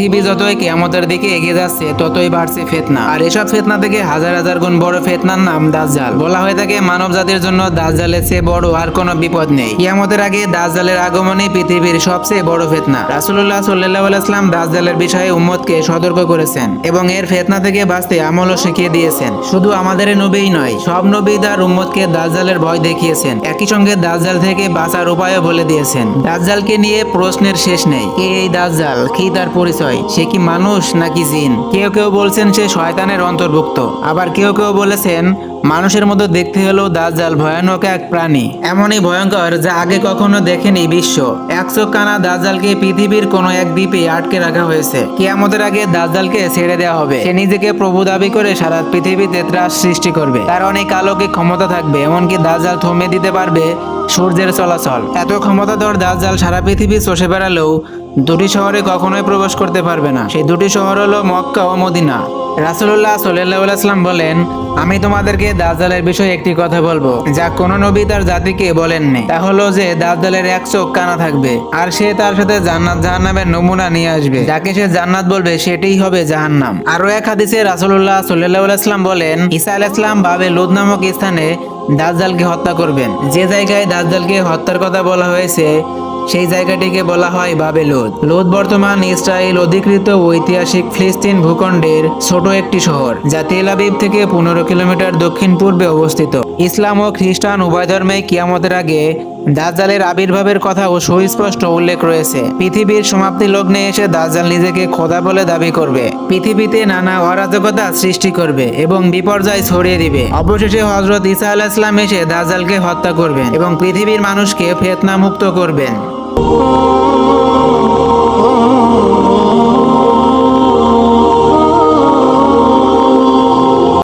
পৃথিবী যতই কেয়ামতের দিকে এগিয়ে যাচ্ছে, ততই বাড়ছে ফেতনা। আর এসব ফেতনা থেকে হাজার হাজার গুণ বড় ফেতনার নাম দাজ্জাল। বলা হয়ে থাকে, মানব জাতির জন্য দাজ্জালের চেয়ে বড় আর কোনো বিপদ নেই। কিয়ামতের আগে দাজ্জালের আগমনই পৃথিবীর সবচেয়ে বড় ফেতনা। রাসূলুল্লাহ সাল্লাল্লাহু আলাইহি সাল্লাম দাজ্জালের বিষয়ে উম্মতকে সতর্ক করেছেন এবং এর ফেতনা থেকে বাঁচতে আমলও শিখিয়ে দিয়েছেন। শুধু আমাদের নবীই নয়, সব নবী তার উম্মতকে দাজ্জালের ভয় দেখিয়েছেন। একই সঙ্গে দাজ্জাল থেকে বাঁচার উপায়ও বলে দিয়েছেন। দাজ্জালকে নিয়ে প্রশ্নের শেষ নেই, কে এই দাজ্জাল? কি তার পরিচয়? সে কি মানুষ নাকি জিন? কেউ কেউ বলছেন সে শয়তানের অন্তর্ভুক্ত। আবার কেউ কেউ বলেছেন, মানুষের মতো দেখতে হলেও দাজ্জাল ভয়ানক এক প্রাণী। এমনই ভয়ঙ্কর যা আগে কখনো দেখেনি বিশ্ব। একশো কানা দাজ্জালকে পৃথিবীর কোনো এক দ্বীপে আটকে রাখা হয়েছে। কিয়ামতের আগে দাজ্জালকে ছেড়ে দেওয়া হবে। সে নিজেকে প্রভু দাবি করে সারা পৃথিবীতে ত্রাস সৃষ্টি করবে। তার অনেক আলোকিক ক্ষমতা থাকবে, এমনকি দাজ্জাল থমে দিতে পারবে সূর্যের চলাচল। এত ক্ষমতাধর দাজ্জাল সারা পৃথিবী চষে বেড়ালেও দুটি শহরে কখনোই প্রবেশ করতে পারবে না। সেই দুটি শহর হলো মক্কা ও মদিনা। রাসুল্লাহ সাল্লাম বলেন, আমি তোমাদেরকে দাজ্জালের বিষয়ে একটি কথা বলব। যা কোনো নবী তার জাতিকে বলেননি। তা হলো যে, দাজ্জালের এক চোখ কানা থাকবে, আর সে তার সাথে জান্নাত, জাহান্নামের নমুনা নিয়ে আসবে। যাকে সে জান্নাত বলবে, সেটাই হবে জাহান্নাম। আরও এক হাদিসে রাসুল্লাহ সাল্লাম বলেন, ঈসা আলাইসলাম বাবে লুদ নামক স্থানে দাজ্জালকে হত্যা করবেন। যে জায়গায় দাজ্জালকে হত্যার কথা বলা হয়েছে সেই জায়গাটিকে বলা হয় বাবে লোদ লোদ বর্তমান ইসরায়েল অধিকৃত ঐতিহাসিক ফিলিস্তিন ভূখণ্ডের ছোট একটি শহর, যা তেল আবিব থেকে পনেরো কিলোমিটার দক্ষিণ পূর্বে অবস্থিত। ইসলাম ও খ্রিস্টান উভয় ধর্মে কিয়ামতের আগে দাজ্জালের আবির্ভাবের কথা ও সুস্পষ্ট উল্লেখ রয়েছে। পৃথিবীর সমাপ্তি লগ্নে এসে দাজ্জাল নিজেকে খোদা বলে দাবি করবে। পৃথিবীতে নানা অরাজকতা সৃষ্টি করবে এবং বিপর্যয় ছড়িয়ে দিবে। অবশেষে হজরত ইসা আলাহ ইসলাম এসে দাজ্জালকে হত্যা করবেন এবং পৃথিবীর মানুষকে ফেতনা মুক্ত করবেন।